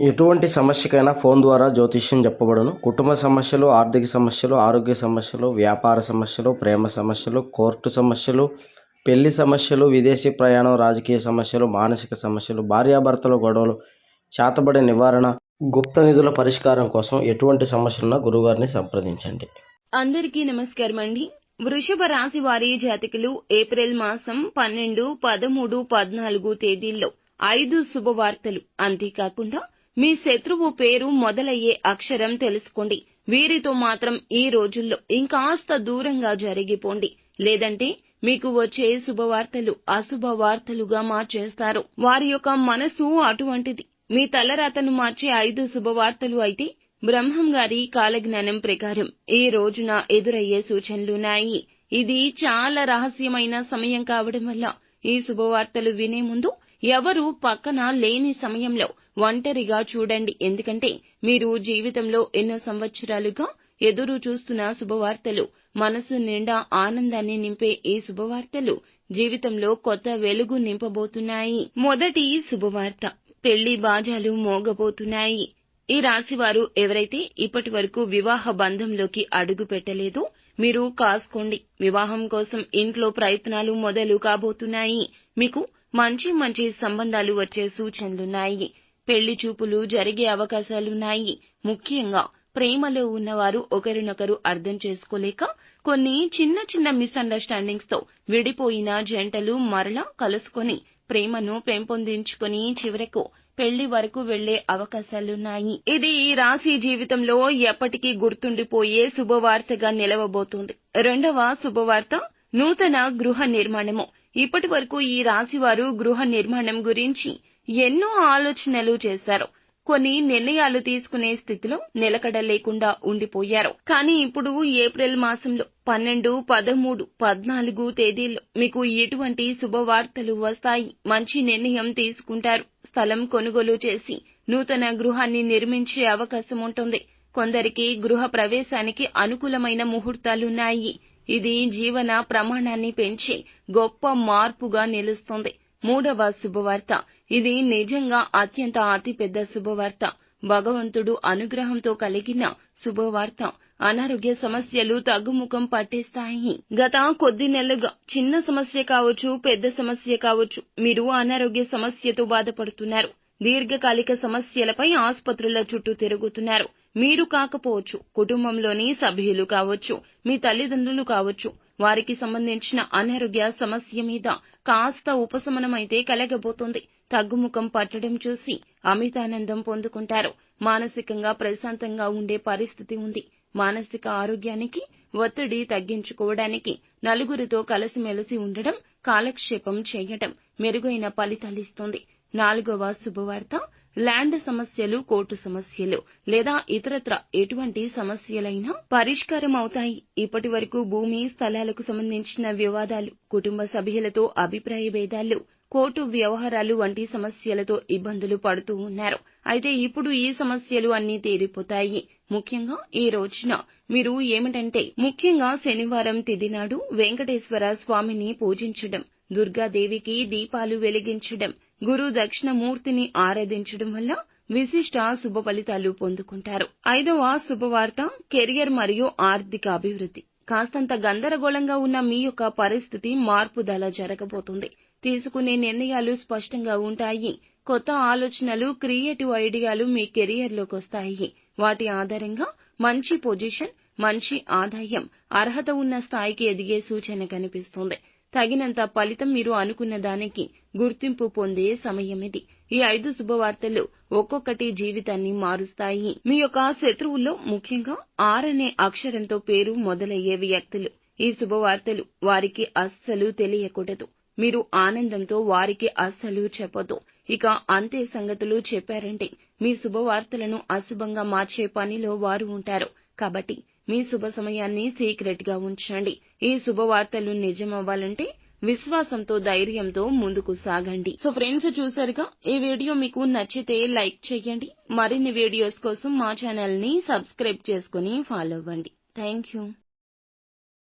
ఎటువంటి సమస్యకైనా ఫోన్ ద్వారా జ్యోతిష్యం చెప్పబడును. కుటుంబ సమస్యలు ఆర్థిక సమస్యలు ఆరోగ్య సమస్యలు వ్యాపార సమస్యలు ప్రేమ సమస్యలు కోర్టు సమస్యలు పెళ్ళి సమస్యలు విదేశీ ప్రయాణం రాజకీయ సమస్యలు మానసిక సమస్యలు భార్యాభర్తల గొడవలు చేతబడి నివారణ గుప్త నిధుల పరిష్కారం కోసం ఎటువంటి సమస్యలున్నా గురుగారిని సంప్రదించండి. అందరికీ నమస్కారం అండి. వృషభ రాశి వారి జాతకులు ఏప్రిల్ మాసం పన్నెండు పదమూడు పద్నాలుగు తేదీల్లో ఐదు శుభవార్తలు. అంతేకాకుండా మీ శత్రువు పేరు మొదలయ్యే అక్షరం తెలుసుకోండి. వీరితో మాత్రం ఈ రోజుల్లో ఇంకాస్త దూరంగా జరిగిపోండి. లేదంటే మీకు వచ్చే శుభవార్తలు అశుభవార్తలుగా మార్చేస్తారు. వారి యొక్క మనసు అటువంటిది. మీ తలరాతను మార్చే ఐదు శుభవార్తలు అయితే బ్రహ్మం గారి కాలజ్ఞానం ప్రకారం ఈ రోజున ఎదురయ్యే సూచనలున్నాయి ఇది చాలా రహస్యమైన సమయం కావడం వల్ల ఈ శుభవార్తలు వినే ముందు ఎవరు పక్కన లేని సమయంలో ఒంటరిగా చూడండి. ఎందుకంటే మీరు జీవితంలో ఎన్నో సంవత్సరాలుగా ఎదురు చూస్తున్న శుభవార్తలు మనసు నిండా ఆనందాన్ని నింపే ఈ శుభవార్తలు జీవితంలో కొత్త వెలుగు నింపబోతున్నాయి. మొదటి శుభవార్త పెళ్ళి బాజాలు మోగబోతున్నాయి. ఈ రాశివారు ఎవరైతే ఇప్పటి వరకు వివాహ బంధంలోకి అడుగు పెట్టలేదో మీరు కాసుకోండి. వివాహం కోసం ఇంట్లో ప్రయత్నాలు మొదలు కాబోతున్నాయి. మీకు మంచి మంచి సంబంధాలు వచ్చే సూచనలున్నాయి. పెళ్ళి చూపులు జరిగే అవకాశాలున్నాయి. ముఖ్యంగా ప్రేమలో ఉన్నవారు ఒకరినొకరు అర్థం చేసుకోలేక కొన్ని చిన్న చిన్న మిస్అండర్స్టాండింగ్స్తో విడిపోయిన జంటలు మరలా కలుసుకొని ప్రేమను పెంపొందించుకొని చివరకు పెళ్ళి వరకు వెళ్ళే అవకాశాలున్నాయి. ఇది ఈ రాశి జీవితంలో ఎప్పటికీ గుర్తుండిపోయే శుభవార్తగా నిలవబోతోంది. రెండవ శుభవార్త నూతన గృహ నిర్మాణము. ఇప్పటి వరకు ఈ రాశి వారు గృహ నిర్మాణం గురించి ఎన్నో ఆలోచనలు చేశారు. కొన్ని నిర్ణయాలు తీసుకునే స్థితిలో నిలకడ లేకుండా ఉండిపోయారు. కానీ ఇప్పుడు ఏప్రిల్ మాసంలో పన్నెండు పదమూడు పద్నాలుగు తేదీల్లో మీకు ఎటువంటి శుభవార్తలు వస్తాయి? మంచి నిర్ణయం తీసుకుంటారు. స్థలం కొనుగోలు చేసి నూతన గృహాన్ని నిర్మించే అవకాశం ఉంటుంది. కొందరికి గృహ ప్రవేశానికి అనుకూలమైన ముహూర్తాలున్నాయి. ఇది జీవన ప్రమాణాన్ని పెంచే గొప్ప మార్పుగా నిలుస్తుంది. మూడవ శుభవార్త. ఇది నిజంగా అత్యంత అతిపెద్ద శుభవార్త. భగవంతుడు అనుగ్రహంతో కలిగిన శుభవార్త. అనారోగ్య సమస్యలు తగ్గుముఖం పట్టేస్తాయి. గత కొద్ది నెలలుగా చిన్న సమస్య కావచ్చు పెద్ద సమస్య కావచ్చు మీరు అనారోగ్య సమస్యతో బాధపడుతున్నారు. దీర్ఘకాలిక సమస్యలపై ఆసుపత్రుల చుట్టూ తిరుగుతున్నారు. మీరు కాకపోవచ్చు కుటుంబంలోని సభ్యులు కావచ్చు మీ తల్లిదండ్రులు కావచ్చు వారికి సంబంధించిన అనారోగ్య సమస్య మీద కాస్త ఉపశమనమైతే కలగబోతోంది. తగ్గుముఖం పట్టడం చూసి అమితానందం పొందుకుంటారు. మానసికంగా ప్రశాంతంగా ఉండే పరిస్థితి ఉంది. మానసిక ఆరోగ్యానికి ఒత్తిడి తగ్గించుకోవడానికి నలుగురితో కలిసిమెలిసి ఉండడం కాలక్షేపం చేయటం మెరుగైన ఫలితాలిస్తుంది నాలుగవ శుభవార్త ల్యాండ్ సమస్యలు కోర్టు సమస్యలు లేదా ఇతరత్ర ఎటువంటి సమస్యలైనా పరిష్కారం అవుతాయి ఇప్పటి వరకు భూమి స్థలాలకు సంబంధించిన వివాదాలు కుటుంబ సభ్యులతో అభిప్రాయ భేదాలు కోర్టు వ్యవహారాలు వంటి సమస్యలతో ఇబ్బందులు పడుతూ ఉన్నారు. అయితే ఇప్పుడు ఈ సమస్యలు అన్నీ తీరిపోతాయి. ముఖ్యంగా ఈ రోజున మీరు ఏమిటంటే ముఖ్యంగా శనివారం తిథి నాడు వెంకటేశ్వర స్వామిని పూజించడం దుర్గాదేవికి దీపాలు వెలిగించడం గురు దక్షిణమూర్తిని ఆరాధించడం వల్ల విశిష్ట శుభ ఫలితాలు పొందుకుంటారు. ఐదవ శుభవార్త కెరియర్ మరియు ఆర్థిక అభివృద్ధి. కాస్తంత గందరగోళంగా ఉన్న మీ యొక్క పరిస్థితి మార్పుదల జరగబోతుంది. తీసుకునే నిర్ణయాలు స్పష్టంగా ఉంటాయి. కొత్త ఆలోచనలు క్రియేటివ్ ఐడియాలు మీ కెరియర్లోకి వస్తాయి. వాటి ఆధారంగా మంచి పొజిషన్ మంచి ఆదాయం అర్హత ఉన్న స్థాయికి ఎదిగే సూచన కనిపిస్తుంది. తగినంత ఫలితం మీరు అనుకున్న దానికి గుర్తింపు పొందే సమయం ఇది ఈ ఐదు శుభవార్తలు ఒక్కొక్కటి జీవితాన్ని మారుస్తాయి. మీ యొక్క శత్రువుల్లో ముఖ్యంగా ఆర్ అనే అక్షరంతో పేరు మొదలయ్యే వ్యక్తులు. ఈ శుభవార్తలు వారికి అస్సలు తెలియకూడదు. మీరు ఆనందంతో వారికి అస్సలు చెప్పొద్దు ఇక అంతే సంగతులు చెప్పారంటే మీ శుభవార్తలను అశుభంగా మార్చే పనిలో వారు ఉంటారు. కాబట్టి మీ శుభ సమయాన్ని సీక్రెట్గా ఉంచండి. ఈ శుభవార్తలు నిజమవ్వాలంటే విశ్వాసంతో ధైర్యంతో ముందుకు సాగండి. సో ఫ్రెండ్స్ చూసారుగా ఈ వీడియో మీకు నచ్చితే లైక్ చేయండి. మరిన్ని వీడియోస్ కోసం మా ఛానల్ని సబ్స్క్రైబ్ చేసుకుని ఫాలో అవ్వండి. Thank you